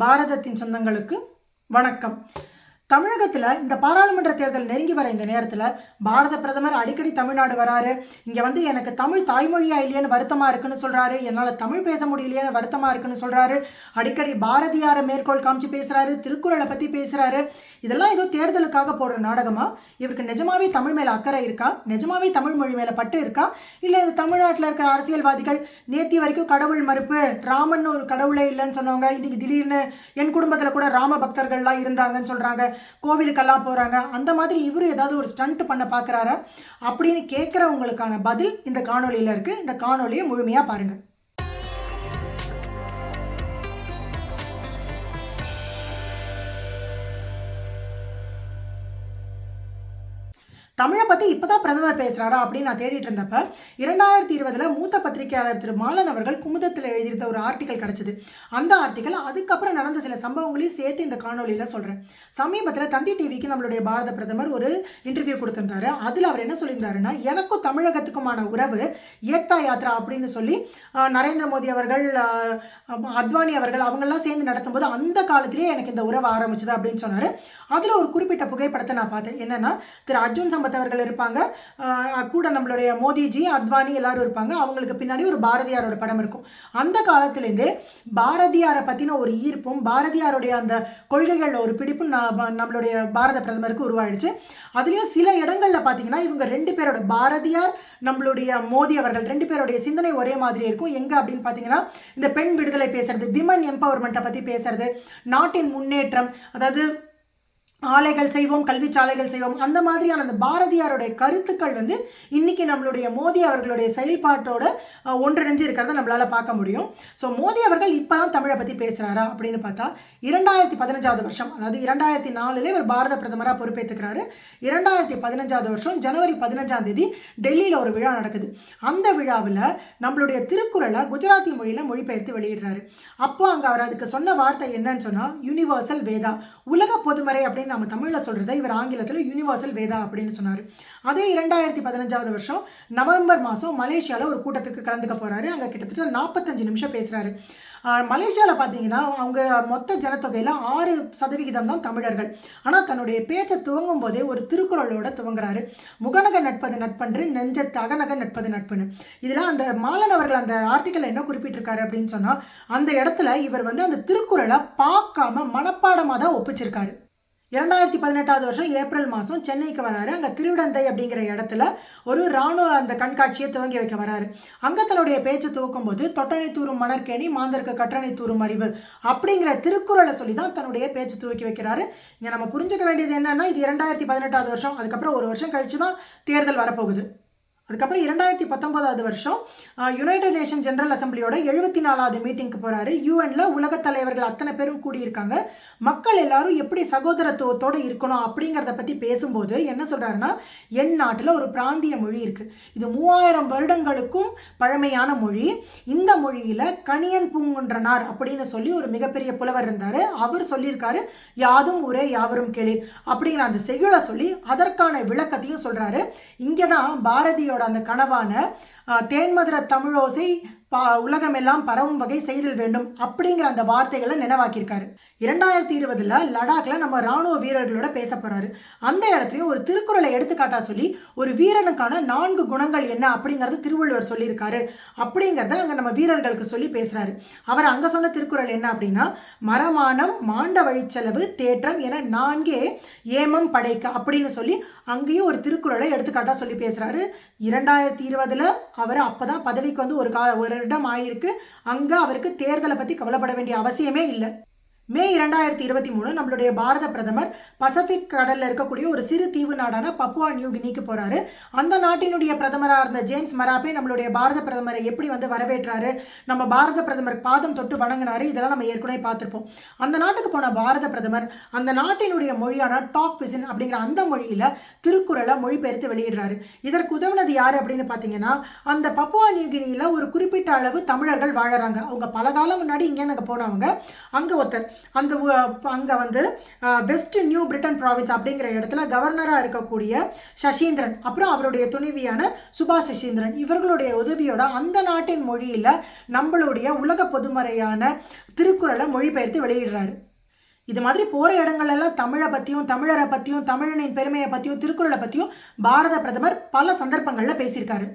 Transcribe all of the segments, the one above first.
பாரதத்தின் சொந்தங்களுக்கு வணக்கம். தமிழகத்தில் இந்த பாராளுமன்ற தேர்தல் நெருங்கி வர இந்த நேரத்தில் பாரத பிரதமர் அடிக்கடி தமிழ்நாடு வராரு. இங்கே வந்து எனக்கு தமிழ் தாய்மொழியா இல்லையான்னு வருத்தமாக இருக்குன்னு சொல்கிறாரு என்னால் தமிழ் பேச முடியலையேன்னு வருத்தமாக இருக்குன்னு சொல்கிறாரு அடிக்கடி பாரதியாரை மேற்கோள் காமிச்சு பேசுகிறாரு திருக்குறளை பற்றி பேசுகிறாரு இதெல்லாம் ஏதோ தேர்தலுக்காக போடுற நாடகமா? இவருக்கு நிஜமாவே தமிழ் மேலே அக்கறை இருக்கா? நிஜமாவே தமிழ் மொழி மேலே பட்டு இருக்கா? இல்லை இந்த தமிழ்நாட்டில் இருக்கிற அரசியல்வாதிகள் நேத்தி வரைக்கும் கடவுள் மறுப்பு ராமன் ஒரு கடவுளே இல்லைன்னு சொன்னவங்க இன்னைக்கு திடீர்னு என் குடும்பத்தில் கூட ராம பக்தர்கள்லாம் இருந்தாங்கன்னு சொல்கிறாங்க கோவிலுக்கெல்லாம் போகிறாங்க அந்த மாதிரி இவர் ஏதாவது ஒரு ஸ்டண்ட் பண்ண பார்க்குறாரா அப்படின்னு கேட்குறவங்களுக்கான பதில் இந்த காணொலியில் இருக்குது இந்த காணொலியை முழுமையாக பாருங்கள் தமிழை பற்றி இப்போ தான் பிரதமர் பேசுகிறாரா அப்படின்னு நான் தேடிட்டு இருந்தப்ப இரண்டாயிரத்தி இருபதில் மூத்த பத்திரிகையாளர் திரு. மாலன் அவர்கள் குமுதத்தில் எழுதியிருந்த ஒரு ஆர்டிக்கல் கிடச்சிது. அந்த ஆர்டிக்கல் அதுக்கப்புறம் நடந்த சில சம்பவங்களையும் சேர்த்து இந்த காணொலியில் சொல்கிறேன் சமீபத்தில் தந்தி டிவிக்கு நம்மளுடைய பாரத பிரதமர் ஒரு இன்டர்வியூ கொடுத்துருந்தாரு. அதில் அவர் என்ன சொல்லியிருந்தாருன்னா எனக்கும் தமிழகத்துக்குமான உறவு ஏக்தா யாத்ரா அப்படின்னு சொல்லி நரேந்திர மோடி அவர்கள் அத்வானி அவர்கள் அவங்கெல்லாம் சேர்ந்து நடத்தும்போது அந்த காலத்திலேயே எனக்கு இந்த உறவு ஆரம்பிச்சது அப்படின்னு சொன்னார். அதில் ஒரு குறிப்பிட்ட புகைப்படத்தை நான் பார்த்தேன். என்னன்னா திரு. அர்ஜுன் சம்பத் அவர்கள் இருப்பாங்க. கூட நம்மளுடைய மோடிஜி அத்வானி எல்லாரும் இருப்பாங்க. அவங்களுக்கு பின்னாடி ஒரு பாரதியாரோட படம் இருக்கும். அந்த காலத்துலேருந்தே பாரதியாரை பற்றின ஒரு ஈர்ப்பும் பாரதியாருடைய அந்த கொள்கைகளில் ஒரு பிடிப்பும் நா- நம்மளுடைய பாரத பிரதமருக்கு உருவாயிடுச்சு. அதுலேயும் சில இடங்களில் பார்த்தீங்கன்னா இவங்க ரெண்டு பேரோட பாரதியார் நம்மளுடைய மோடி அவர்கள் ரெண்டு பேருடைய சிந்தனை ஒரே மாதிரி இருக்கும். எங்க அப்படின்னு பார்த்தீங்கன்னா இந்த பெண் விடுதலை பேசுறது விமன் எம்பவர்மெண்ட்டை பற்றி பேசுறது நாட்டின் முன்னேற்றம் அதாவது ஆலைகள் செய்வோம் கல்வி சாலைகள் செய்வோம். அந்த மாதிரியான அந்த பாரதியாருடைய கருத்துக்கள் வந்து இன்னைக்கு நம்மளுடைய மோடி அவர்களுடைய செயல்பாட்டோட ஒன்றிணைஞ்சு இருக்கிறத நம்மளால பார்க்க முடியும். ஸோ மோடி அவர்கள் இப்போ தான் தமிழை பற்றி பேசுகிறாரா அப்படின்னு பார்த்தா இரண்டாயிரத்தி பதினஞ்சாவது வருஷம் அதாவது இரண்டாயிரத்தி நாலுல இவர் பாரத பிரதமராக பொறுப்பேற்றுக்கிறாரு இரண்டாயிரத்தி பதினஞ்சாவது வருஷம் ஜனவரி பதினஞ்சாம் தேதி டெல்லியில் ஒரு விழா நடக்குது. அந்த விழாவில் நம்மளுடைய திருக்குறளை குஜராத்தி மொழியில் மொழிபெயர்த்து வெளியிடுறாரு. அப்போ அங்கே அவர் அதுக்கு சொன்ன வார்த்தை என்னன்னு சொன்னால் யூனிவர்சல் வேதா உலக பொதுமறை அப்படின்னு நம்ம தமிழில் சொல்கிறத இவர் ஆங்கிலத்தில் யூனிவர்சல் வேதா அப்படின்னு சொன்னார். அதே இரண்டாயிரத்தி பதினஞ்சாவது வருஷம் நவம்பர் மாதம் மலேசியாவில் ஒரு கூட்டத்துக்கு கலந்துக்க போகிறாரு அங்கே கிட்டத்தட்ட நாற்பத்தஞ்சு நிமிஷம் பேசுகிறாரு மலேசியாவில் பார்த்தீங்கன்னா அவங்க மொத்த ஜனத்தொகையில் ஆறு சதவிகிதம் தான் தமிழர்கள். ஆனால் தன்னுடைய பேச்சை துவங்கும் போதே ஒரு திருக்குறளோட துவங்குறாரு. முகநக நட்பது நட்பன்று நெஞ்ச தகநக நட்பது நட்புன்னு. இதில் அந்த மாலன் அவர்கள் அந்த ஆர்டிக்கல் என்ன குறிப்பிட்டிருக்காரு அப்படின்னு சொன்னால் அந்த இடத்துல இவர் வந்து அந்த திருக்குறளை பார்க்காம மனப்பாடமாக தான் ஒப்பிச்சிருக்காரு. இரண்டாயிரத்தி பதினெட்டாவது வருஷம் ஏப்ரல் மாதம் சென்னைக்கு வராரு. அங்கே திருவிடந்தை அப்படிங்கிற இடத்துல ஒரு இராணுவ அந்த கண்காட்சியை துவங்கி வைக்க வராரு. அங்கே தன்னுடைய பேச்சு துவக்கும் போது தொட்டணை தூரும் மணற்கேணி மாந்தருக்கு கட்டணை தூரும் அறிவு அப்படிங்கிற திருக்குறளை சொல்லி தான் தன்னுடைய பேச்சு துவக்கி வைக்கிறாரு. இங்கே நம்ம புரிஞ்சுக்க வேண்டியது என்னன்னா இது இரண்டாயிரத்தி பதினெட்டாவது வருஷம். அதுக்கப்புறம் ஒரு வருஷம் கழிச்சு தான் தேர்தல் வரப்போகுது. அதுக்கப்புறம் இரண்டாயிரத்தி பத்தொன்பதாவது வருஷம் யுனைடெட் நேஷன் ஜெனரல் அசம்பிளியோட எழுபத்தி நாலாவது மீட்டிங்க்கு போகிறாரு யூஎன்ல உலக தலைவர்கள் அத்தனை பேரும் கூடியிருக்காங்க. மக்கள் எல்லாரும் எப்படி சகோதரத்துவத்தோடு இருக்கணும் அப்படிங்கிறத பற்றி பேசும்போது என்ன சொல்கிறாருன்னா என் நாட்டில் ஒரு பிராந்திய மொழி இருக்குது இது மூவாயிரம் வருடங்களுக்கும் பழமையான மொழி. இந்த மொழியில் கணியன் பூங்குன்றனார் அப்படின்னு சொல்லி ஒரு மிகப்பெரிய புலவர் இருந்தார். அவர் சொல்லியிருக்காரு யாதும் ஒரே யாவரும் கேளீர் அப்படிங்கிற அந்த செய்யுளை சொல்லி அதற்கான விளக்கத்தையும் சொல்கிறாரு இங்கே தான் பாரதியோட அந்த கனவான தேன்மதுர தமிழோசை பா உலகமெல்லாம் பரவும் வகை செய்தல் வேண்டும் அப்படிங்கிற அந்த வார்த்தைகளை நினைவாக்கியிருக்காரு. இரண்டாயிரத்தி இருபதுல லடாக்ல நம்ம ராணுவ வீரர்களோட பேச போறாரு. அந்த இடத்துலயும் ஒரு திருக்குறளை எடுத்துக்காட்டா சொல்லி ஒரு வீரனுக்கான நான்கு குணங்கள் என்ன அப்படிங்கறது திருவள்ளுவர் சொல்லியிருக்காரு. அப்படிங்கிறத அங்க நம்ம வீரர்களுக்கு சொல்லி பேசுறாரு. அவர் அங்க சொன்ன திருக்குறள் என்ன அப்படின்னா மரமானம் மாண்ட வழிச்செலவு தேற்றம் என நான்கே ஏமம் படைக்க அப்படின்னு சொல்லி அங்கேயும் ஒரு திருக்குறளை எடுத்துக்காட்டாக சொல்லி பேசுகிறாரு இரண்டாயிரத்தி இருபதில் அவர் அப்போ தான் பதவிக்கு வந்து ஒரு கா ஒரு இடம் ஆயிருக்கு. அங்கே அவருக்கு தேர்தலை பற்றி கவலைப்பட வேண்டிய அவசியமே இல்லை. மே இரண்டாயிரத்தி இருபத்தி மூணு நம்மளுடைய பாரத பிரதமர் பசிபிக் கடலில் இருக்கக்கூடிய ஒரு சிறு தீவு நாடான பப்புவா நியூ கினிக்கு போகிறாரு அந்த நாட்டினுடைய பிரதமராக இருந்த ஜேம்ஸ் மராப்பே நம்மளுடைய பாரத பிரதமரை எப்படி வந்து வரவேற்றாரு? நம்ம பாரத பிரதமர் பாதம் தொட்டு வணங்கினாரு. இதெல்லாம் நம்ம ஏற்கனவே பார்த்துருப்போம். அந்த நாட்டுக்கு போன பாரத பிரதமர் அந்த நாட்டினுடைய மொழியான டாக் பிசின் அப்படிங்கிற அந்த மொழியில் திருக்குறளை மொழிபெயர்த்து வெளியிடுறாரு. இதற்கு உதவுனது யார் அப்படின்னு பார்த்தீங்கன்னா அந்த பப்புவா நியூகினியில ஒரு குறிப்பிட்ட அளவு தமிழர்கள் வாழறாங்க. அவங்க பல காலம் முன்னாடி இங்கே அங்கே போனவங்க. அங்கே ஒருத்தர் அந்த அங்கே வந்து வெஸ்ட் நியூ பிரிட்டன் ப்ராவின்ஸ் அப்படிங்கிற இடத்துல கவர்னராக இருக்கக்கூடிய சசீந்திரன் அப்புறம் அவருடைய துணைவியான சுபாஷ் சசீந்திரன் இவர்களுடைய உதவியோட அந்த நாட்டின் மொழியில் நம்மளுடைய உலக பொதுமறையான திருக்குறளை மொழிபெயர்த்து வெளியிடுறாரு. இது மாதிரி போகிற இடங்களெல்லாம் தமிழை பற்றியும் தமிழரை பற்றியும் தமிழனின் பெருமையை பற்றியும் திருக்குறளை பற்றியும் பாரத பிரதமர் பல சந்தர்ப்பங்களில் பேசியிருக்காரு.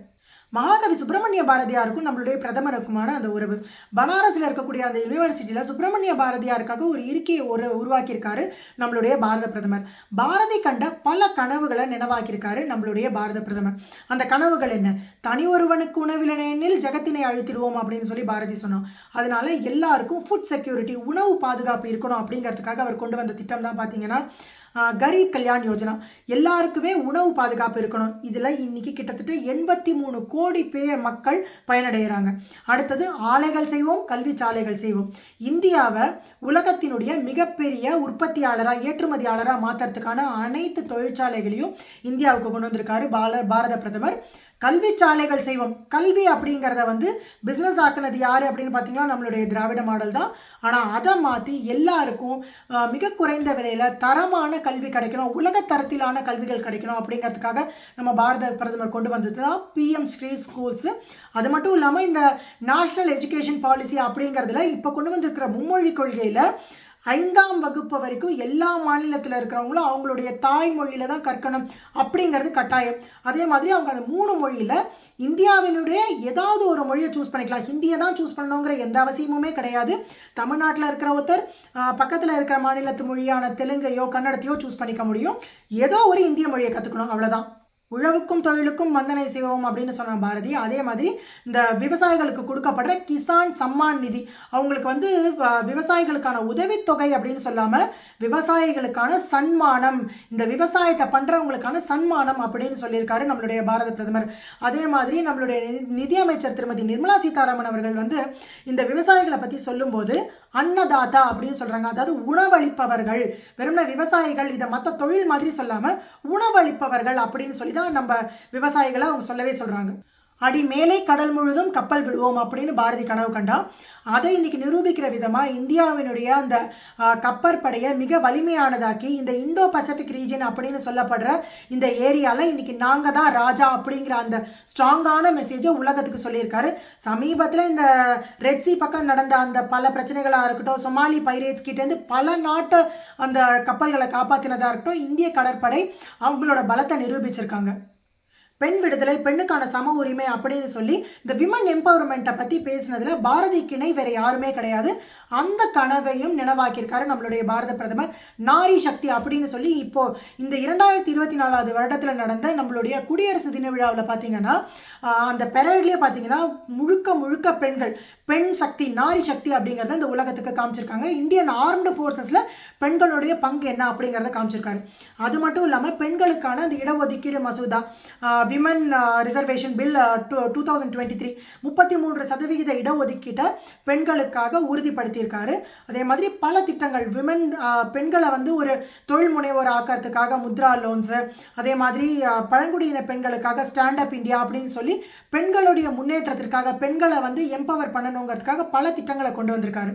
மகாகவி சுப்பிரமணிய பாரதியாருக்கும் நம்மளுடைய பிரதமருக்குமான அந்த உறவு. பனாரஸில் இருக்கக்கூடிய அந்த யூனிவர்சிட்டியில் சுப்பிரமணிய பாரதியாருக்காக ஒரு இருக்கையை ஒரு உருவாக்கியிருக்காரு நம்மளுடைய பாரத பிரதமர். பாரதி கண்ட பல கனவுகளை நினைவாக்கியிருக்காரு நம்மளுடைய பாரத பிரதமர். அந்த கனவுகள் என்ன? தனி ஒருவனுக்கு உணவிலனில் ஜகத்தினை அழுத்திடுவோம் அப்படின்னு சொல்லி பாரதி சொன்னோம் அதனால எல்லாருக்கும் ஃபுட் செக்யூரிட்டி உணவு பாதுகாப்பு இருக்கணும் அப்படிங்கிறதுக்காக அவர் கொண்டு வந்த திட்டம் தான் பார்த்தீங்கன்னா கரீப் கல்யாண் யோஜனா. எல்லாருக்குமே உணவு பாதுகாப்பு இருக்கணும். இதில் இன்னைக்கு கிட்டத்தட்ட எண்பத்தி மூணு கோடி பேர் மக்கள் பயனடைகிறாங்க அடுத்தது ஆலைகள் செய்வோம் கல்வி சாலைகள் செய்வோம். இந்தியாவை உலகத்தினுடைய மிகப்பெரிய உற்பத்தியாளராக ஏற்றுமதியாளராக மாற்றுறதுக்கான அனைத்து தொழிற்சாலைகளையும் இந்தியாவுக்கு கொண்டு வந்திருக்காரு பால பாரத பிரதமர். கல்வி சாலைகள் செய்வோம் கல்வி அப்படிங்கிறத வந்து பிஸ்னஸ் ஆக்குனது யார் அப்படின்னு பார்த்தீங்கன்னா நம்மளுடைய திராவிட மாடல் தான். ஆனால் அதை மாற்றி எல்லாருக்கும் மிக குறைந்த விலையில் தரமான கல்வி கிடைக்கணும் உலக தரத்திலான கல்விகள் கிடைக்கணும் அப்படிங்கிறதுக்காக நம்ம பாரத பிரதமர் கொண்டு வந்தது தான் பிஎம் ஸ்ரீ ஸ்கூல்ஸு அது மட்டும் இல்லாமல் இந்த நேஷ்னல் எஜுகேஷன் பாலிசி அப்படிங்கிறதுல இப்போ கொண்டு வந்திருக்கிற மும்மொழி கொள்கையில் ஐந்தாம் வகுப்பு வரைக்கும் எல்லா மாநிலத்தில் இருக்கிறவங்களும் அவங்களுடைய தாய்மொழியில் தான் கற்கணும் அப்படிங்கிறது கட்டாயம். அதே மாதிரி அவங்க அந்த மூணு மொழியில் இந்தியாவினுடைய ஏதாவது ஒரு மொழியை சூஸ் பண்ணிக்கலாம். ஹிந்தியை தான் சூஸ் பண்ணணுங்கிற எந்த அவசியமுமே கிடையாது. தமிழ்நாட்டில் இருக்கிற ஒருத்தர் பக்கத்தில் இருக்கிற மாநிலத்து மொழியான தெலுங்கையோ கன்னடத்தையோ சூஸ் பண்ணிக்க முடியும். ஏதோ ஒரு இந்திய மொழியை கற்றுக்கணும் அவ்வளோதான் உழவுக்கும் தொழிலுக்கும் வந்தனை செய்வோம் அப்படின்னு சொன்ன பாரதி. அதே மாதிரி இந்த விவசாயிகளுக்கு கொடுக்கப்படுற கிசான் சம்மான் நிதி. அவங்களுக்கு வந்து விவசாயிகளுக்கான உதவித்தொகை அப்படின்னு சொல்லாமல் விவசாயிகளுக்கான சன்மானம். இந்த விவசாயத்தை பண்ணுறவங்களுக்கான சன்மானம் அப்படின்னு சொல்லியிருக்காரு நம்மளுடைய பாரத பிரதமர். அதே மாதிரி நம்மளுடைய நிதியமைச்சர் திருமதி நிர்மலா சீதாராமன் அவர்கள் வந்து இந்த விவசாயிகளை பற்றி சொல்லும்போது அன்னதாதா அப்படின்னு சொல்கிறாங்க அதாவது உணவளிப்பவர்கள் வெறும் விவசாயிகள் இதை மற்ற தொழில் மாதிரி சொல்லாமல் உணவளிப்பவர்கள் அப்படின்னு சொல்லி தான் நம்ம விவசாயிகளை அவங்க சொல்லவே சொல்கிறாங்க அடி மேலே கடல் முழுதும் கப்பல் விடுவோம் அப்படின்னு பாரதி கனவு கண்டா. அதை இன்னைக்கு நிரூபிக்கிற விதமாக இந்தியாவினுடைய அந்த கப்பற்படையை மிக வலிமையானதாக்கி இந்த இந்தோ பசிபிக் ரீஜன் அப்படின்னு சொல்லப்படுற இந்த ஏரியாவில் இன்னைக்கு நாங்கள் தான் ராஜா அப்படிங்கிற அந்த ஸ்ட்ராங்கான மெசேஜை உலகத்துக்கு சொல்லியிருக்காரு. சமீபத்தில் இந்த ரெட்சி பக்கம் நடந்த அந்த பல பிரச்சனைகளாக இருக்கட்டும் சொமாலி பைரேட்ஸ் கிட்டேருந்து பல நாட்டு அந்த கப்பல்களை காப்பாற்றினதாக இருக்கட்டும் இந்திய கடற்படை அவங்களோட பலத்தை நிரூபிச்சிருக்காங்க. பெண் விடுதலை பெண்ணுக்கான சம உரிமை அப்படின்னு சொல்லி இந்த விமன் எம்பவர்மெண்ட்டை பற்றி பேசினதில் பாரதி கிணை வேறு யாருமே கிடையாது. அந்த கனவையும் நினைவாக்கியிருக்காரு நம்மளுடைய பாரத பிரதமர். நாரி சக்தி அப்படின்னு சொல்லி இப்போ இந்த இரண்டாயிரத்தி இருபத்தி நாலாவது வருடத்தில் நடந்த நம்மளுடைய குடியரசு தின விழாவில் பார்த்தீங்கன்னா அந்த பெரட்லேயே பார்த்தீங்கன்னா முழுக்க முழுக்க பெண்கள் பெண் சக்தி நாரி சக்தி அப்படிங்கிறத இந்த உலகத்துக்கு காமிச்சிருக்காங்க. இந்தியன் ஆர்ம்டு ஃபோர்ஸஸில் பெண்களுடைய பங்கு என்ன அப்படிங்கிறத காமிச்சிருக்காரு. அது மட்டும் இல்லாமல் பெண்களுக்கான அந்த இடஒதுக்கீடு மசோதா women reservation bill two two thousand twenty three முப்பத்தி மூன்று சதவிகித இடஒதுக்கீட்டை பெண்களுக்காக உறுதிப்படுத்தியிருக்காரு. அதே மாதிரி பல திட்டங்கள் விமன் பெண்களை வந்து ஒரு தொழில் முனைவோர் ஆக்கிறதுக்காக முத்ரா லோன்ஸு அதே மாதிரி பழங்குடியின பெண்களுக்காக ஸ்டாண்ட் அப் இந்தியா அப்படின்னு சொல்லி பெண்களுடைய முன்னேற்றத்திற்காக பெண்களை வந்து எம்பவர் பண்ண பண்ணணுங்கிறதுக்காக பல திட்டங்களை கொண்டு வந்திருக்காரு.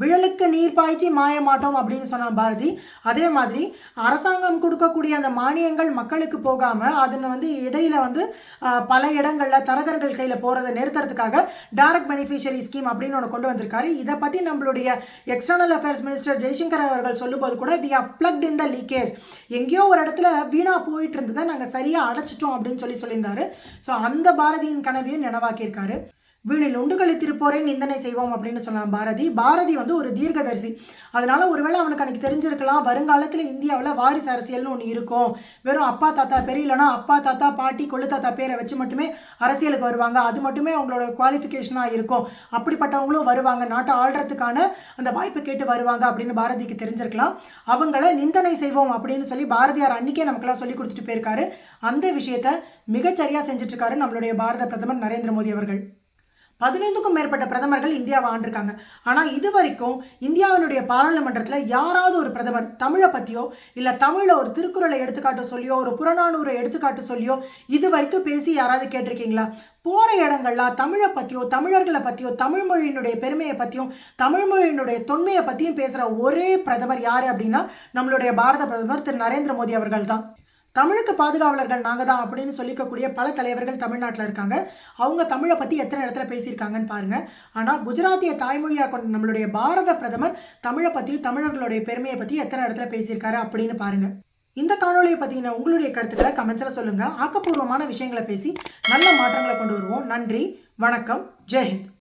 விழலுக்கு நீர் பாய்ச்சி மாயமாட்டோம் அப்படின்னு சொன்னான் பாரதி. அதே மாதிரி அரசாங்கம் கொடுக்கக்கூடிய அந்த மானியங்கள் மக்களுக்கு போகாமல் அதில் வந்து இடையில வந்து பல இடங்களில் தரகர்கள் கையில் போகிறத நிறுத்துறதுக்காக டைரக்ட் பெனிஃபிஷரி ஸ்கீம் அப்படின்னு ஒன்று கொண்டு வந்திருக்காரு. இதை பற்றி நம்மளுடைய எக்ஸ்டர்னல் அஃபேர்ஸ் மினிஸ்டர் ஜெய்சங்கர் அவர்கள் சொல்லும்போது கூட they have plugged in the leakage எங்கேயோ ஒரு இடத்துல வீணாக போயிட்டு இருந்ததை நாங்கள் சரியாக அடைச்சிட்டோம் அப்படின்னு சொல்லி சொல்லியிருந்தாரு. ஸோ அந்த பாரதியின் கனவையும் நினைவாக்கியிருக்காரு. வீணில் உண்டுகளை திருப்போரே நிந்தனை செய்வோம் அப்படின்னு சொன்னான் பாரதி. பாரதி வந்து ஒரு தீர்க்கதரிசி. அதனால ஒருவேளை அவனுக்கு அன்னைக்கு தெரிஞ்சிருக்கலாம் வருங்காலத்தில் இந்தியாவில் வாரிசு அரசியல்னு ஒன்று இருக்கும். வெறும் அப்பா தாத்தா பெரியலனா அப்பா தாத்தா பாட்டி கொள்ளு தாத்தா பேரை வச்சு மட்டுமே அரசியலுக்கு வருவாங்க. அது மட்டுமே அவங்களோட குவாலிஃபிகேஷனாக இருக்கும். அப்படிப்பட்டவங்களும் வருவாங்க. நாட்டை ஆள்றதுக்கான அந்த வாய்ப்பு கேட்டு வருவாங்க அப்படின்னு பாரதிக்கு தெரிஞ்சிருக்கலாம். அவங்கள நிந்தனை செய்வோம் அப்படின்னு சொல்லி பாரதியார் அன்னைக்கே நமக்கெல்லாம் சொல்லி கொடுத்துட்டு போயிருக்காரு. அந்த விஷயத்த மிகச்சரியாக செஞ்சிட்ருக்காரு நம்மளுடைய பாரத பிரதமர் நரேந்திர மோடி அவர்கள். பதினைந்துக்கும் மேற்பட்ட பிரதமர்கள் இந்தியாவை ஆண்டிருக்காங்க ஆனால் இது வரைக்கும் இந்தியாவினுடைய பாராளுமன்றத்தில் யாராவது ஒரு பிரதமர் தமிழை பற்றியோ இல்லை தமிழில் ஒரு திருக்குறளை எடுத்துக்காட்டு சொல்லியோ ஒரு புறநானூரை எடுத்துக்காட்டு சொல்லியோ இது வரைக்கும் பேசி யாராவது கேட்டிருக்கீங்களா? போகிற இடங்கள்லாம் தமிழை பற்றியோ தமிழர்களை பற்றியோ தமிழ் மொழியினுடைய பெருமையை பற்றியும் தமிழ் மொழியினுடைய தொன்மையை பற்றியும் பேசுகிற ஒரே பிரதமர் யார் அப்படின்னா நம்மளுடைய பாரத பிரதமர் திரு நரேந்திர மோடி அவர்கள் தான் தமிழுக்கு பாதுகாவலர்கள் நாங்கள் தான் அப்படின்னு சொல்லிக்கக்கூடிய பல தலைவர்கள் தமிழ்நாட்டில் இருக்காங்க. அவங்க தமிழை பற்றி எத்தனை இடத்துல பேசியிருக்காங்கன்னு பாருங்கள் ஆனால் குஜராத்திய தாய்மொழியாக கொண்ட நம்மளுடைய பாரத பிரதமர் தமிழை பற்றியும் தமிழர்களுடைய பெருமையை பற்றி எத்தனை இடத்துல பேசியிருக்காரு அப்படின்னு பாருங்கள் இந்த காணொலியை பற்றின உங்களுடைய கருத்துக்களை கமெண்ட்ஸில் சொல்லுங்கள் ஆக்கப்பூர்வமான விஷயங்களை பேசி நல்ல மாற்றங்களை கொண்டு வருவோம். நன்றி வணக்கம் ஜெயஹிந்த்